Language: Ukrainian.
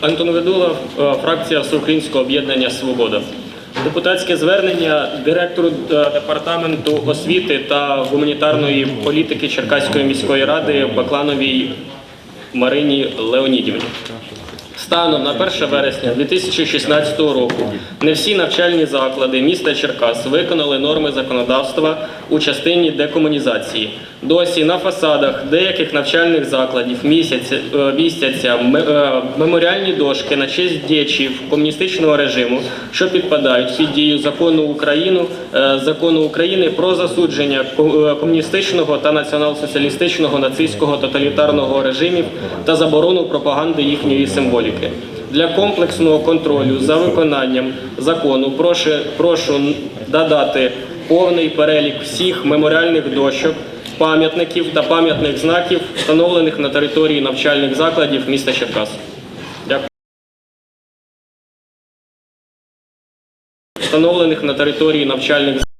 Антон Ведула, е, фракція Всеукраїнського об'єднання Свобода. Депутатське звернення директору е, департаменту освіти та гуманітарної політики Черкаської міської ради Баклановій Марині Леонідівні. Станом на 1 вересня 2016 року не всі навчальні заклади міста Черкас виконали норми законодавства у частині декомунізації. Досі на фасадах деяких навчальних закладів місяця, е, містяться е, меморіальні дошки на честь діячів комуністичного режиму, що підпадають під дію закону України, е, закону України про засудження комуністичного та націонал-соціалістичного нацистського тоталітарного режимів та заборону пропаганди їхньої символіки. Для комплексного контролю за виконанням закону прошу, прошу додати повний перелік всіх меморіальних дощок, пам'ятників та пам'ятних знаків, встановлених на території навчальних закладів міста Черкас. Дякую. Встановлених на території навчальних